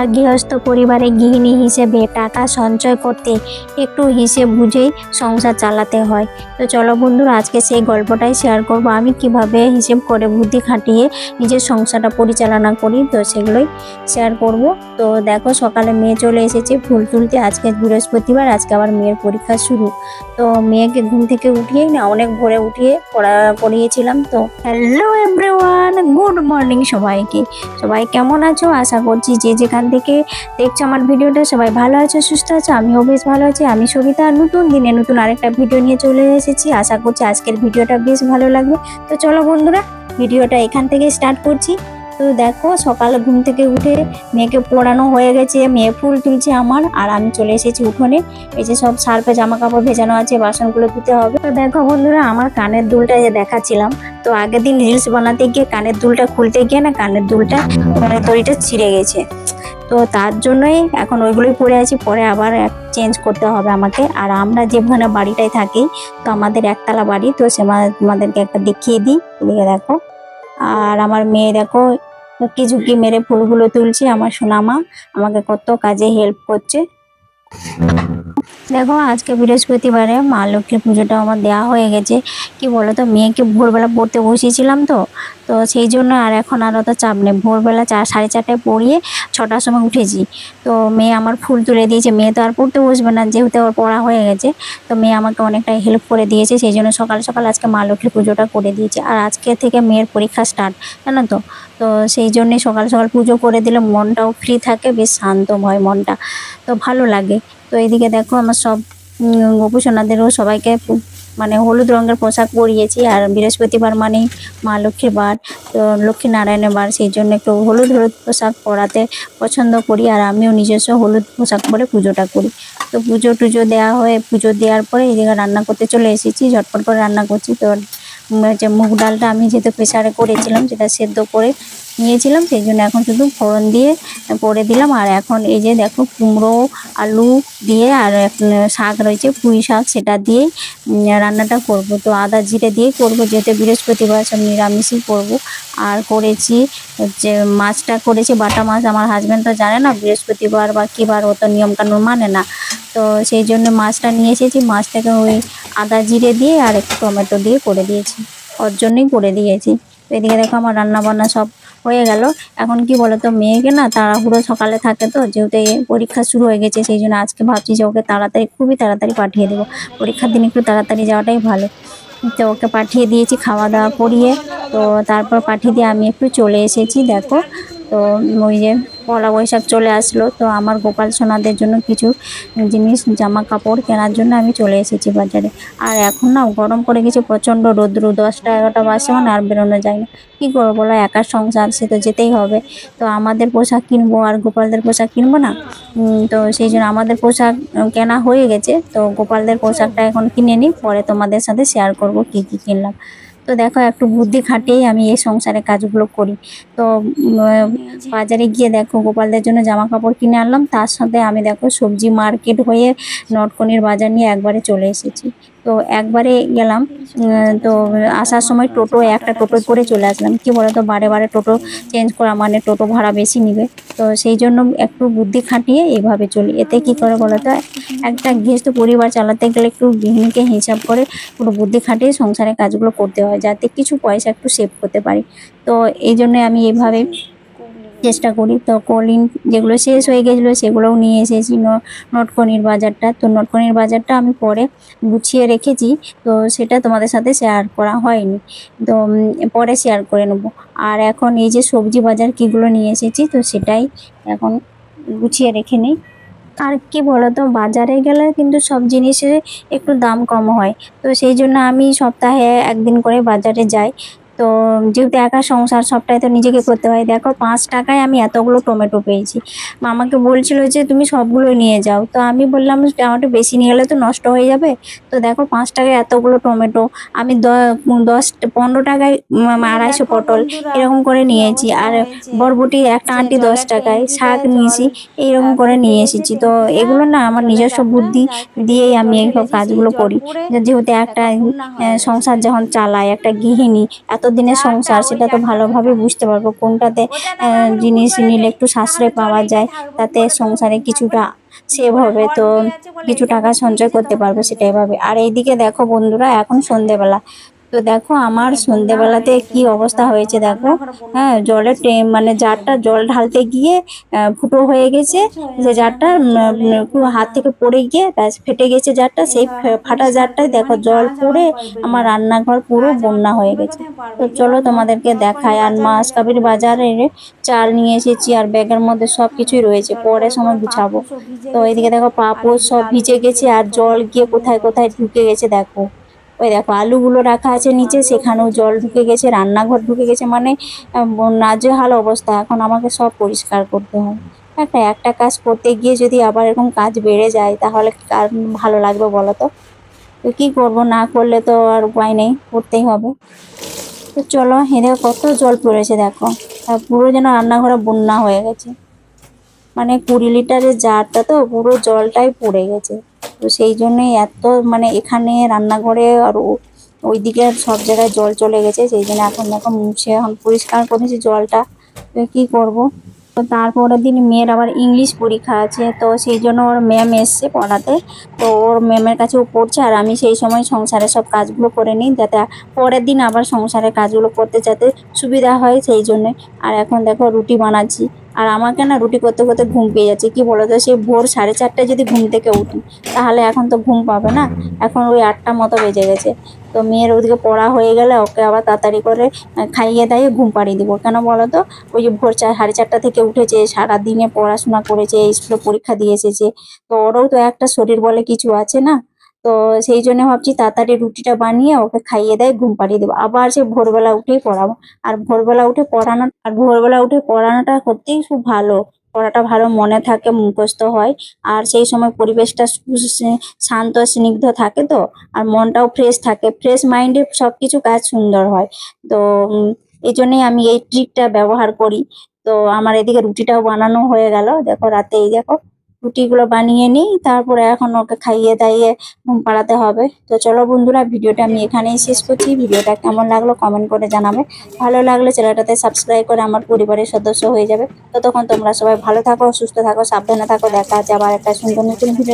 আর গৃহস্থ পরিবারে গৃহিণী হিসেবে টাকা সঞ্চয় করতে একটু হিসেব বুঝেই সংসার চালাতে হয়। তো চলো বন্ধুরা, আজকে সেই গল্পটাই শেয়ার করব। আমি কীভাবে হিসেব করে বুদ্ধি খাটিয়ে নিজের সংসারটা পরিচালনা করি, তো সেগুলোই শেয়ার করব। তো দেখো, সকালে মেয়ে চলে এসেছে ফুল তুলতে। আজকে বৃহস্পতিবার, আজকে আবার মেয়ের পরীক্ষা শুরু। তো মেয়েকে ঘুম থেকে উঠিয়ে না, অনেক ভোরে উঠিয়ে পড়া পড়িয়েছিলাম তো হ্যালো এভরিওয়ান গুড মর্নিং সবাইকে। সবাই কেমন আছো? আশা করছি যে যেখান থেকে দেখছ আমার ভিডিওটা, সবাই ভালো আছে, সুস্থ আছো? আমিও বেশ ভালো আছি। আমি সবিতা নতুন দিনে নতুন আরেকটা ভিডিও নিয়ে চলে এসেছি। আশা করছি আজকের ভিডিওটা বেশ ভালো লাগবে। তো চলো বন্ধুরা, ভিডিওটা এখান থেকে স্টার্ট করছি। তো দেখো, সকালে ঘুম থেকে উঠে মেয়েকে পড়ানো হয়ে গেছে। মেয়ে ফুল তুলছে আমার, আর আমি চলে এসেছি উঠোনে। এই যে সব সার্ফে জামা কাপড় ভেজানো আছে, বাসনগুলো ধুতে হবে। তো দেখো বন্ধুরা, আমার কানের দুলটা যে দেখাচ্ছিলাম তো আগের দিন রিলস বানাতে গিয়ে কানের দুলটা খুলতে গিয়ে না কানের দুলটা মানে দড়িটা ছিঁড়ে গেছে। তো তার জন্যই এখন ওইগুলোই পরে আছি, পরে আবার চেঞ্জ করতে হবে আমাকে। আর আমরা যেখানে বাড়িটায় থাকি, তো আমাদের একতলা বাড়ি, তো সে তোমাদেরকে একটা দেখিয়ে দিই, এদিকে দেখো। আর আমার মেয়ে দেখো কি ঝুঁকি মেরে ফুলগুলো তুলছে, আমার সোনামা আমাকে কত কাজে হেল্প করছে। দেখো, আজকে বৃহস্পতিবারে মা লক্ষ্মী পুজোটা আমার দেওয়া হয়ে গেছে। কি বলো তো মেয়েকে ভোরবেলা পড়তে বসিয়েছিলাম তো তো সেই জন্য আর এখন আর অত চাপ নেই। ভোরবেলা চার সাড়ে চারটায় পড়িয়ে ছটার সময় উঠেছি। তো মেয়ে আমার ফুল তুলে দিয়েছে। মেয়ে তো আর পড়তে বসবে না, যেহেতু ওর পড়া হয়ে গেছে। তো মেয়ে আমাকে অনেকটাই হেল্প করে দিয়েছে। সেই জন্য সকাল সকাল আজকে মা লক্ষ্মীর পুজোটা করে দিয়েছে। আর আজকে থেকে মেয়ের পরীক্ষা স্টার্ট জানো তো? তো সেই জন্যে সকাল সকাল পুজো করে দিলে মনটাও ফ্রি থাকে, বেশ শান্ত হয় মনটা। তো ভালো লাগে। তো এইদিকে দেখো আমার সব গোপুসোনাদেরও সবাইকে মানে হলুদ রঙের পোশাক পরিয়েছি আর বৃহস্পতিবার মানেই মা লক্ষ্মীর বার, তো লক্ষ্মী নারায়ণের বার, সেই জন্য একটু হলুদ হলুদ পোশাক পরাতে পছন্দ করি আর আমিও নিজস্ব হলুদ পোশাক পরে পুজোটা করি। তো পুজো টুজো দেওয়া হয়ে, পুজো দেওয়ার পরে এদিকে রান্না করতে চলে এসেছি, ঝটপট করে রান্না করছি। তো যে মুগ ডালটা আমি যেহেতু প্রেসারে করেছিলাম, সেটা সেদ্ধ করে নিয়েছিলাম, সেই জন্য এখন শুধু ফোড়ন দিয়ে করে দিলাম। আর এখন এই যে দেখো কুমড়ো, আলু দিয়ে আর শাক রয়েছে, পুঁই শাক, সেটা দিয়ে রান্নাটা করব। তো আদা জিরে দিয়ে করব, যেহেতু বৃহস্পতিবার সব নিরামিষই করব। আর করেছি হচ্ছে মাছটা করেছি, বাটা মাছ। আমার হাজব্যান্ড তো জানে না বৃহস্পতিবার বা কী বার ও তো নিয়মকানুন মানে না। তো সেই জন্য মাছটা নিয়ে এসেছি মাছটাকে ওই আদা জিরে দিয়ে আর একটু টমেটো দিয়ে করে দিয়েছি। ওর জন্যই করে দিয়েছি। এদিকে দেখো আমার রান্না বান্না সব হয়ে গেল। এখন কি বলতো, মেয়েকে না তাড়াহুড়ো সকালে থাকে তো, যেহেতু পরীক্ষা শুরু হয়ে গেছে, সেই জন্য আজকে ভাবছি যে ওকে তাড়াতাড়ি, খুবই তাড়াতাড়ি পাঠিয়ে দেবো। পরীক্ষার দিন একটু তাড়াতাড়ি যাওয়াটাই ভালো। তো ওকে পাঠিয়ে দিয়েছি খাওয়া দাওয়া করিয়ে। তো তারপর পাঠিয়ে দিয়ে আমি একটু চলে এসেছি, দেখো। তো ওই যে পয়লা বৈশাখ চলে আসলো, তো আমার গোপাল সোনাদের জন্য কিছু জিনিস, জামা কাপড় কেনার জন্য আমি চলে এসেছি বাজারে। আর এখন না গরম করে গেছে, প্রচণ্ড রোদ্রু, দশটা এগারোটা বাজছে মানে আর বেরোনো যায় না। কী করব বলো, একার সংসার, সে তো যেতেই হবে। তো আমাদের পোশাক কিনবো আর গোপালদের পোশাক কিনবো না? তো সেই জন্য আমাদের পোশাক কেনা হয়ে গেছে, তো গোপালদের পোশাকটা এখন কিনে নিই, পরে তোমাদের সাথে শেয়ার করব কী কী কিনলাম। তো দেখো একটু বুদ্ধি খাটিয়েই আমি এই সংসারে কাজগুলো করি। তো বাজারে গিয়ে দেখো গোপালদের জন্য জামা কাপড় কিনে আনলাম। তার সাথে আমি দেখো সবজি মার্কেট হয়ে নটকনির বাজার নিয়ে একবারে চলে এসেছি। তো একবারে গেলাম তো আসার সময় টোটো, একটা টোটো করে চলে আসলাম। কি বলো তো বারে বারে টোটো চেঞ্জ করা মানে টোটো ভাড়া বেশি নিবে। তো সেই জন্য একটু বুদ্ধি খাটিয়ে এইভাবে চলি। এতে কি করে বলো তো একটা গৃহস্থ পরিবার চালাতে গেলে একটু গৃহিণীকে হিসাব করে পুরো বুদ্ধি খাটিয়ে সংসারের কাজগুলো করতে হয়, যাতে কিছু পয়সা একটু সেভ করতে পারি। তো এই জন্য আমি এইভাবে চেষ্টা করি। তো কলিন যেগুলো শেষ হয়ে গেছিল সেগুলোও নিয়ে এসেছি নটকনির বাজারটা। তো নটকনির বাজারটা আমি পরে গুছিয়ে রেখেছি। তো সেটা তোমাদের সাথে শেয়ার করা হয়নি। তো পরে শেয়ার করে নেব। আর এখন এই যে সবজি বাজার কীগুলো নিয়ে এসেছি, তো সেটাই এখন গুছিয়ে রেখে নিই। আর কি বলতো, বাজারে গেলে কিন্তু সব জিনিসের একটু দাম কম হয়। তো সেই জন্য আমি সপ্তাহে একদিন করে বাজারে যাই। তো যেহেতু একা সংসার সবটাই তো নিজেকে করতে হয়। দেখো পাঁচ টাকায় আমি এতগুলো টমেটো পেয়েছি। মা আমাকে বলছিল যে তুমি সবগুলো নিয়ে যাও। তো আমি বললাম টমেটো বেশি নিয়ে গেলে তো নষ্ট হয়ে যাবে? তো দেখো পাঁচ টাকায় এতগুলো টমেটো আমি দশ পনেরো টাকায় আড়াইশো পটল এরকম করে নিয়েছি। আর বরবটি একটা আন্টি দশ টাকায় শাক নিয়েছি এইরকম করে নিয়ে এসেছি তো এগুলো না আমার নিজস্ব বুদ্ধি দিয়েই আমি এইসব কাজগুলো করি। যেহেতু একটা সংসার যখন চালাই একটা গৃহিণী এত দিনের সংসার, সেটা তো ভালোভাবে বুঝতে পারব। কোনটাতে জিনিস নিলে একটু সাশ্রয় পাওয়া যায়, তাতে সংসারে কিছুটা সেভ হবে, তো কিছু টাকা সঞ্চয় করতে পারবে সেটা এভাবে। আর এইদিকে দেখো বন্ধুরা, এখন সন্ধেবেলা। তো দেখো আমার সন্ধেবেলাতে কি অবস্থা হয়েছে দেখো। হ্যাঁ জলের টে- মানে জারটা জল ঢালতে গিয়ে ফুটো হয়ে গেছে। যে জারটা হাত থেকে পড়ে গিয়ে, ব্যাস, ফেটে গেছে জারটা। সেই ফাটা জারটায় দেখো জল পড়ে আমার রান্নাঘর পুরো বন্যা হয়ে গেছে। তো চলো তোমাদেরকে দেখায় আর মাছ কাবির বাজারে চাল নিয়ে এসেছি আর ব্যাগের মধ্যে সব কিছুই রয়েছে। পরে সময় গুছাবো। তো এইদিকে দেখো পাপড় সব ভিজে গেছে আর জল গিয়ে কোথায় কোথায় ঢুকে গেছে দেখো। ওই দেখো আলুগুলো রাখা আছে নিচে, সেখানেও জল ঢুকে গেছে, রান্নাঘর ঢুকে গেছে মানে নাজেহাল অবস্থা। এখন আমাকে সব পরিষ্কার করতে হয়। একটা একটা কাজ করতে গিয়ে যদি আবার এরকম কাজ বেড়ে যায়, তাহলে কার ভালো লাগবে বলো তো? তো কী করব, না করলে তো আর উপায় নেই, করতেই হবে। তো চলো হেঁদে কত জল পড়েছে, দেখো। পুরো যেন রান্নাঘরে বন্যা হয়ে গেছে। মানে কুড়ি লিটারের জারটা তো পুরো জলটাই পড়ে গেছে। তো সেই জন্যই এত মানে এখানে রান্নাঘরে আর ওইদিকে সব জায়গায় জল চলে গেছে, সেই জন্য এখন এখন মুছে এখন পরিষ্কার করেছি জলটা। কী করব? তো তারপরের দিন মেয়ের আবার ইংলিশ পরীক্ষা আছে, তো সেই জন্য ওর ম্যাম এসছে পড়াতে। তো ওর ম্যামের কাছেও পড়ছে, আর আমি সেই সময় সংসারের সব কাজগুলো করে নিই যাতে পরের দিন আবার সংসারের কাজগুলো করতে যাতে সুবিধা হয় সেই জন্যে আর এখন দেখো রুটি বানাচ্ছি। আর আমাকে না রুটি করতে করতে ঘুম পেয়ে যাচ্ছে। কি বলো তো সেই ভোর সাড়ে চারটায় যদি ঘুম থেকে উঠি, তাহলে এখন তো ঘুম পাবে না। এখন ওই আটটা মতো বেজে গেছে। তো মেয়ের ওদিকে পড়া হয়ে গেলে ওকে আবার তাড়াতাড়ি করে খাইয়ে দাইয়ে ঘুম পাড়িয়ে দিব। কেন বলো তো ওই যে ভোর চার সাড়ে চারটা থেকে উঠেছে, সারাদিনে পড়াশোনা করেছে, স্কুলে পরীক্ষা দিয়ে এসেছে। তো ওরও তো একটা শরীর বলে কিছু আছে না। তো সেই জন্য ভাবছি তাড়াতাড়ি রুটিটা বানিয়ে ওকে খাইয়ে দেয়, ঘুম পাড়িয়ে দেবো। আবার সে ভোরবেলা উঠেই পড়াবো। আর ভোরবেলা উঠে পড়ানো, আর ভোরবেলা উঠে পড়ানোটা সত্যিই খুব ভালো। পড়াটা ভালো মনে থাকে, মুখস্থ হয়। আর সেই সময় পরিবেশটা শান্ত, স্নিগ্ধ থাকে তো, আর মনটাও ফ্রেশ থাকে। ফ্রেশ মাইন্ডে সব কিছু কাজ সুন্দর হয়। তো এই জন্যই আমি এই ট্রিকটা ব্যবহার করি। তো আমার এদিকে রুটিটাও বানানো হয়ে গেল। দেখো, রাতে এই দেখো রুটিগুলো বানিয়ে নিই, তারপরে এখন ওকে খাইয়ে দাইয়ে ঘুম পাড়াতে হবে। তো চলো বন্ধুরা, ভিডিওটা আমি এখানেই শেষ করছি। ভিডিওটা কেমন লাগল কমেন্ট করে জানাবে। ভালো লাগলে চ্যানেলটাতে সাবস্ক্রাইব করে আমার পরিবারের সদস্য হয়ে যাবে। ততক্ষণ তোমরা সবাই ভালো থাকো, সুস্থ থাকো, সাবধানে থাকো। দেখা আছে আবার একটা সুন্দর নতুন ভিডিও